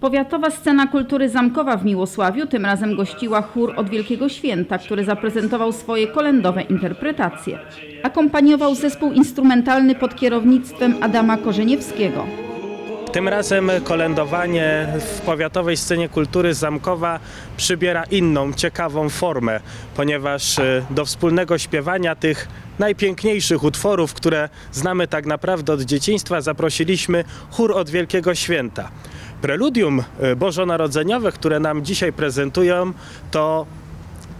Powiatowa Scena Kultury Zamkowa w Miłosławiu tym razem gościła chór od Wielkiego Święta, który zaprezentował swoje kolędowe interpretacje. Akompaniował zespół instrumentalny pod kierownictwem Adama Korzeniewskiego. Tym razem kolędowanie w powiatowej scenie kultury Zamkowa przybiera inną, ciekawą formę, ponieważ e, do wspólnego śpiewania tych najpiękniejszych utworów, które znamy tak naprawdę od dzieciństwa, zaprosiliśmy chór od Wielkiego Święta. Preludium e, bożonarodzeniowe, które nam dzisiaj prezentują, to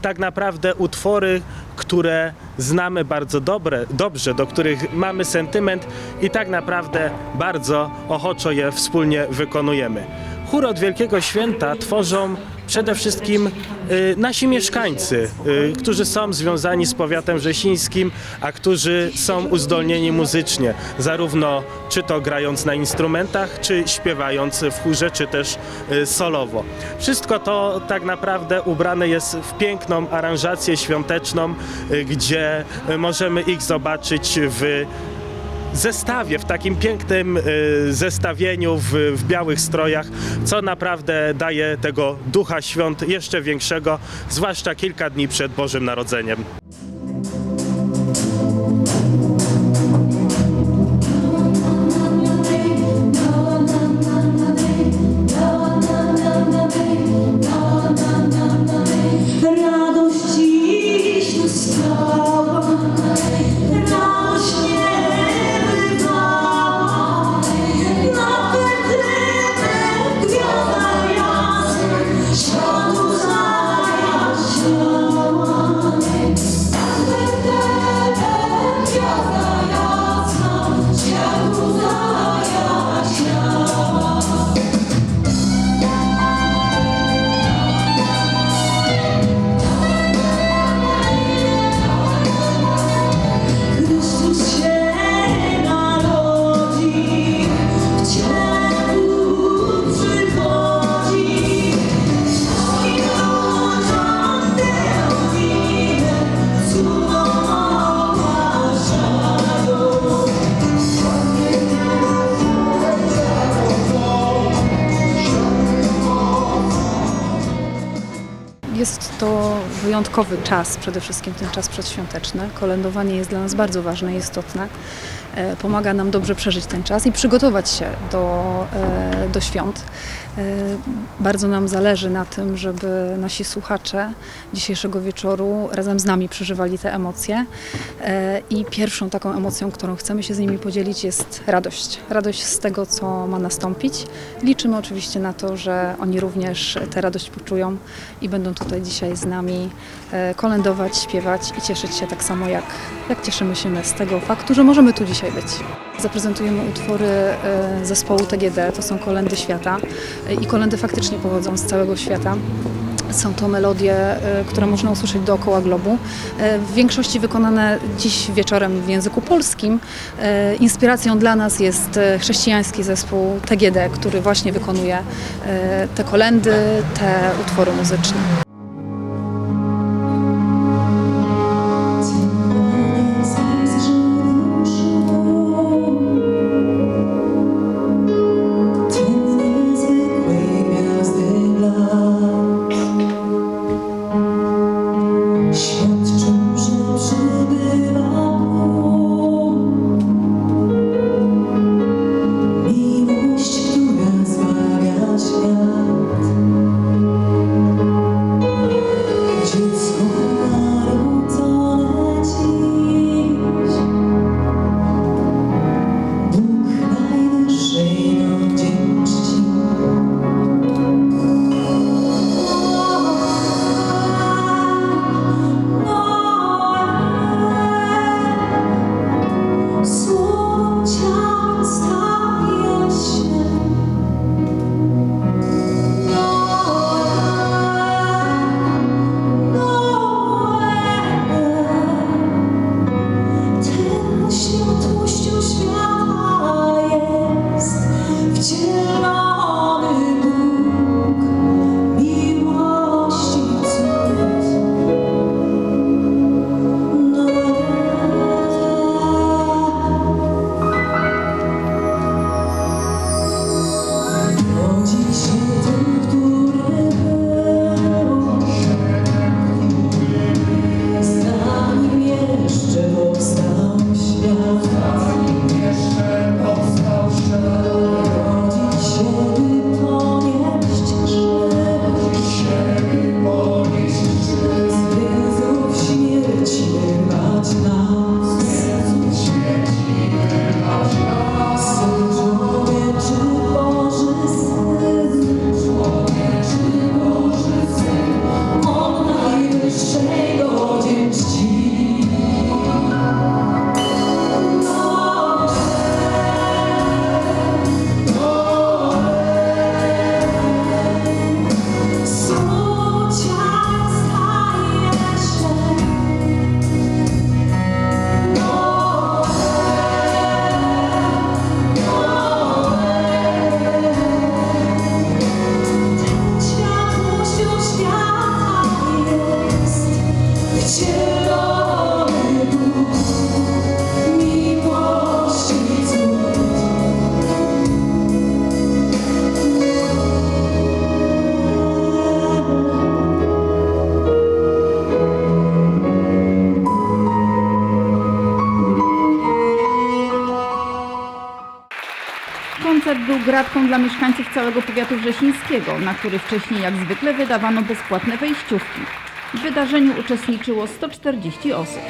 tak naprawdę utwory, które znamy bardzo dobre, dobrze, do których mamy sentyment i tak naprawdę bardzo ochoczo je wspólnie wykonujemy. Chór od Wielkiego Święta tworzą przede wszystkim y, nasi mieszkańcy, y, którzy są związani z powiatem wrzesińskim, a którzy są uzdolnieni muzycznie, zarówno czy to grając na instrumentach, czy śpiewając w chórze, czy też y, solowo. Wszystko to tak naprawdę ubrane jest w piękną aranżację świąteczną, gdzie możemy ich zobaczyć w zestawie, w takim pięknym y, zestawieniu w, w białych strojach, co naprawdę daje tego ducha świąt jeszcze większego, zwłaszcza kilka dni przed Bożym Narodzeniem. To wyjątkowy czas, przede wszystkim ten czas przedświąteczny. Kolędowanie jest dla nas bardzo ważne i istotne. E, Pomaga nam dobrze przeżyć ten czas i przygotować się do, e, do świąt. E, Bardzo nam zależy na tym, żeby nasi słuchacze dzisiejszego wieczoru razem z nami przeżywali te emocje. I pierwszą taką emocją, którą chcemy się z nimi podzielić, jest radość. Radość z tego, co ma nastąpić. Liczymy oczywiście na to, że oni również tę radość poczują i będą tutaj dzisiaj z nami e, kolędować, śpiewać i cieszyć się tak samo, jak, jak cieszymy się z tego faktu, że możemy tu dzisiaj być. Zaprezentujemy utwory e, zespołu TGD, to są kolendy świata E, i kolendy faktycznie pochodzą z całego świata. Są to melodie, które można usłyszeć dookoła globu. W większości wykonane dziś wieczorem w języku polskim. Inspiracją dla nas jest chrześcijański zespół TGD, który właśnie wykonuje te kolendy, te utwory muzyczne. Gratką dla mieszkańców całego powiatu wrzesińskiego, na który wcześniej jak zwykle wydawano bezpłatne wejściówki. W wydarzeniu uczestniczyło 140 osób.